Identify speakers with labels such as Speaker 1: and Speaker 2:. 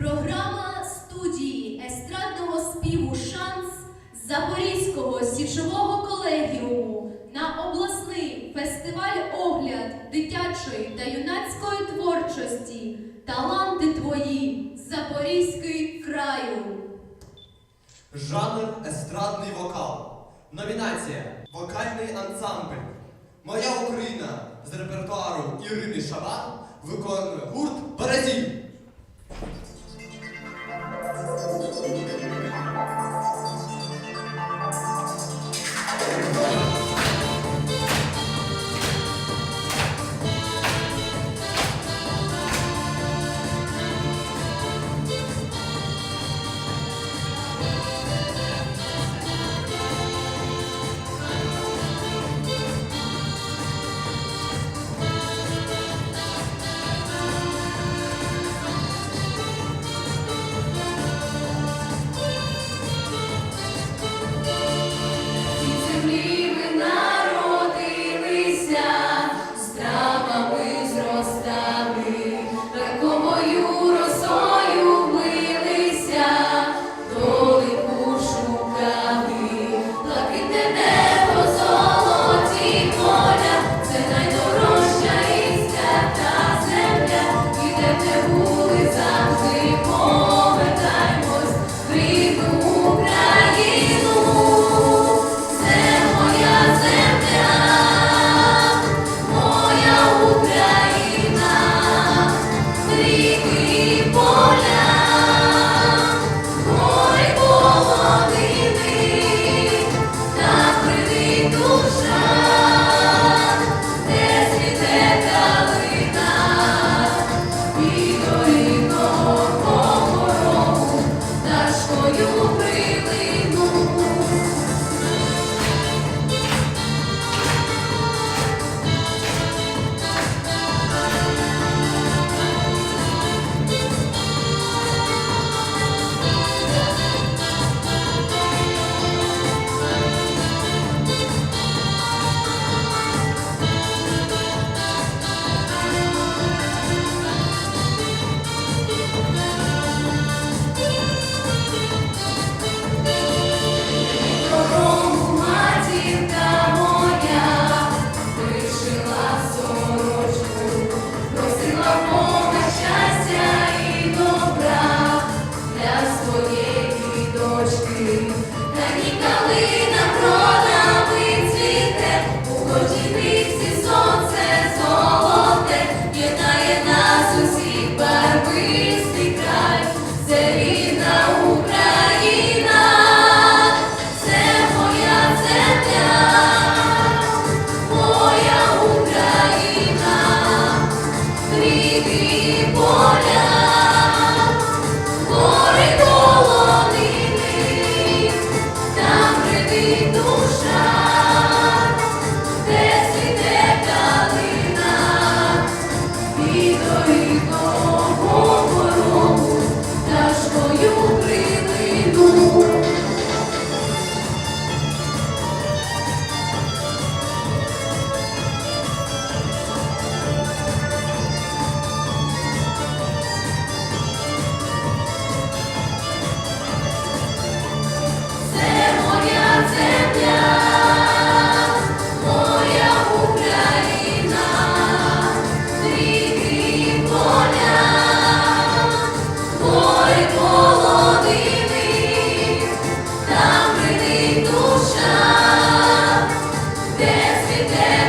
Speaker 1: Програма студії естрадного співу Шанс Запорізького січового колегіуму на обласний фестиваль огляд дитячої та юнацької творчості Таланти твої Запорізький краю.
Speaker 2: Жанр естрадний вокал. Номінація Вокальний ансамбль. Моя Україна з репертуару Ірини Шабан виконує гурт
Speaker 3: Паразій. Господи. світе.